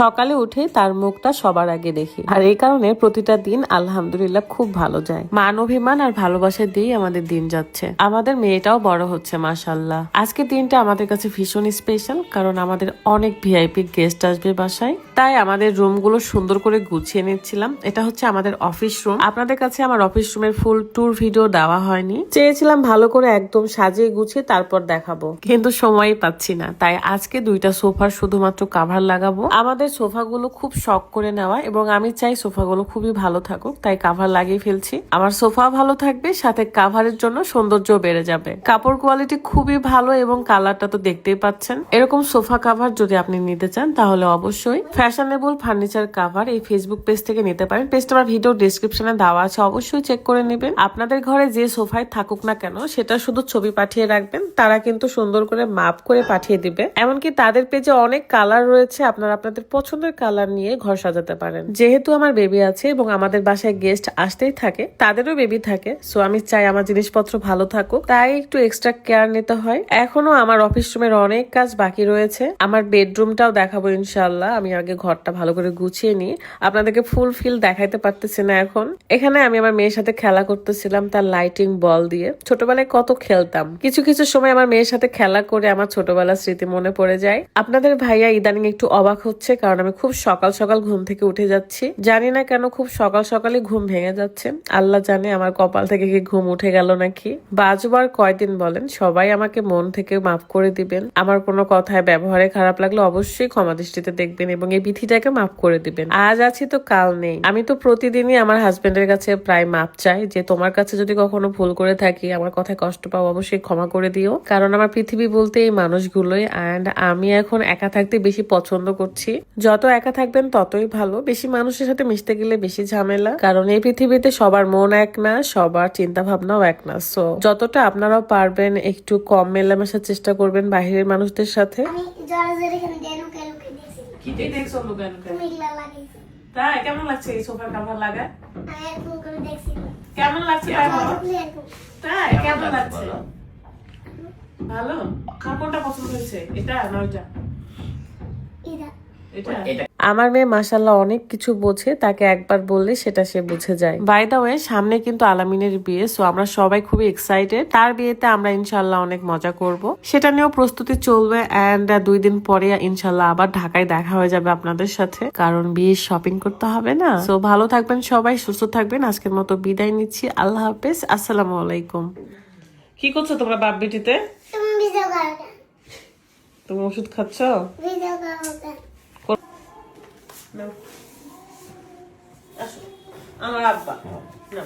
সকালে উঠে তার মুখটা সবার আগে দেখি। আর এই কারণে প্রতিটা দিন আলহামদুলিল্লাহ খুব ভালো যায়। মান অভিমান আর ভালোবাসা দিয়েই আমাদের দিন যাচ্ছে। আমাদের মেয়েটাও বড় হচ্ছে মাসাল্লাহ আজকের দিনটা আমাদের কাছে ভীষণ স্পেশাল কারণ আমাদের অনেক ভিআইপি গেস্ট আসবে বাসায়। তাই আমাদের রুমগুলো সুন্দর করে গুছিয়ে নিচ্ছিলাম। এটা হচ্ছে আমাদের অফিস রুম আপনাদের কাছে আমার অফিস রুমের ফুল ট্যুর ভিডিও দেওয়া হয়নি। চেয়েছিলাম ভালো করে একদম সাজিয়ে গুছিয়ে তারপর দেখাবো। কিন্তু সময়ই পাচ্ছি না। তাই আজকে দুইটা সোফার শুধুমাত্র কাভার লাগাবো। আমাদের সোফাগুলো খুব শখ করে নেওয়া এবং আমি চাই সোফাগুলো খুবই ভালো থাকুক, তাই কাভার লাগিয়ে ফেলছি। আমার সোফা ভালো থাকবে, সাথে কাভারের জন্য সৌন্দর্য বেড়ে যাবে। কাপড় কোয়ালিটি খুবই ভালো এবং কালারটা তো দেখতেই পাচ্ছেন। এরকম সোফা কাভার যদি আপনি নিতে চান, তাহলে অবশ্যই ফ্যাশনেবল ফার্নিচার কাভার এই ফেসবুক পেজ থেকে নিতে পারেন। পেজটা আমার ভিডিও ডিসক্রিপশনে দেওয়া আছে, অবশ্যই চেক করে নেবেন। আপনাদের ঘরে যে সোফায় থাকুক না কেন, সেটা শুধু ছবি পাঠিয়ে রাখবেন, তারা কিন্তু সুন্দর করে মাপ করে পাঠিয়ে দিবে। এমনকি তাদের পেজে অনেক কালার রয়েছে, আপনারা আপনাদের পছন্দের কালার নিয়ে ঘর সাজাতে পারেন। যেহেতু আমার বেবি আছে এবং আমাদের বাসায় গেস্ট আসতেই থাকে, তাদেরও বেবি থাকে সো আমি চাই আমার জিনিসপত্র ভালো থাকুক। তাই একটু এক্সট্রা কেয়ার নিতে হয়। এখনও আমার অফিস রুমের অনেক কাজ বাকি রয়েছে। আমার বেডরুমটাও দেখাবো ইনশাল্লাহ আমি আগে ঘরটা ভালো করে গুছিয়ে নিই। আপনাদেরকে ফুল ফিল দেখাইতে পারতেছি না এখন। এখানে আমি আমার মেয়ের সাথে খেলা করতেছিলাম তার লাইটিং বল দিয়ে। ছোটবেলায় কত খেলতাম। কিছু কিছু সময় আমার মেয়ের সাথে খেলা করে আমার ছোটবেলার স্মৃতি মনে পড়ে যায়। আপনাদের ভাইয়া ইদানিং একটু অবাক হচ্ছে কারণ আমি খুব সকাল সকাল ঘুম থেকে উঠে যাচ্ছি। জানি না কেন খুব সকাল সকালই ঘুম ভেঙে যাচ্ছে। আল্লাহ জানে আমার কপাল থেকে কি ঘুম উঠে গেল নাকি। বাজবার কয়দিন বলেন, সবাই আমাকে মন থেকে মাফ করে দিবেন। আমার কোনো কথায় ব্যবহারে খারাপ লাগলে অবশ্যই ক্ষমা দৃষ্টিতে দেখবেন এবং এই বিধিটাকে মাফ করে দিবেন। আজ আছি তো কাল নেই। আমি তো প্রতিদিনই আমার হাজবেন্ডের কাছে প্রায় মাপ চাই যে, তোমার কাছে যদি কখনো ভুল করে থাকি, আমার কথায় কষ্ট পাও অবশ্যই ক্ষমা করে দিও। কারণ আমার পৃথিবী বলতে এই মানুষগুলোই অ্যান্ড আমি এখন একা থাকতে বেশি পছন্দ করছি। যত একা থাকবেন ততই ভালো। বেশি মানুষের সাথে মিশতে গেলে বেশি ঝামেলা। কারণ এই পৃথিবীতে সবার মন এক না সবার চিন্তা ভাবনাও এক না। সো যতটা আপনারাও পারবেন একটু কম মেলামেশার চেষ্টা করবেন বাইরের মানুষদের সাথে। তাই কেমন লাগছে এই সোফার কাভার লাগা? কেমন লাগছে তাই কেমন লাগছে ভালো? কোনটা পছন্দ হয়েছে। এটা না ওইটা? এটা আমার মেয়ে মাসাল্লাহ অনেক কিছু বোঝে তাকে একবার বললে সেটা সে বুঝে যায়। বাই দা ওয়ে সামনে কিন্তু আলামিনের বিয়ে সো আমরা সবাই খুবই এক্সাইটেড তার বিয়েতে আমরা ইনশাল্লাহ অনেক মজা করব। সেটা নিয়েও প্রস্তুতি চলবে অ্যান্ড দুই দিন পরে ইনশাল্লাহ আবার ঢাকায় দেখা হয়ে যাবে আপনাদের সাথে। কারণ বিয়ের শপিং করতে হবে না। সো ভালো থাকবেন সবাই সুস্থ থাকবেন। আজকের মতো বিদায় নিচ্ছি। আল্লাহ হাফেজ। আসসালামু আলাইকুম। কি করছ তোমরা বাপ বেটিতে? তুমি ওষুধ খাচ্ছ ভিডিও করো কেন? আসো আমার আব্বা। না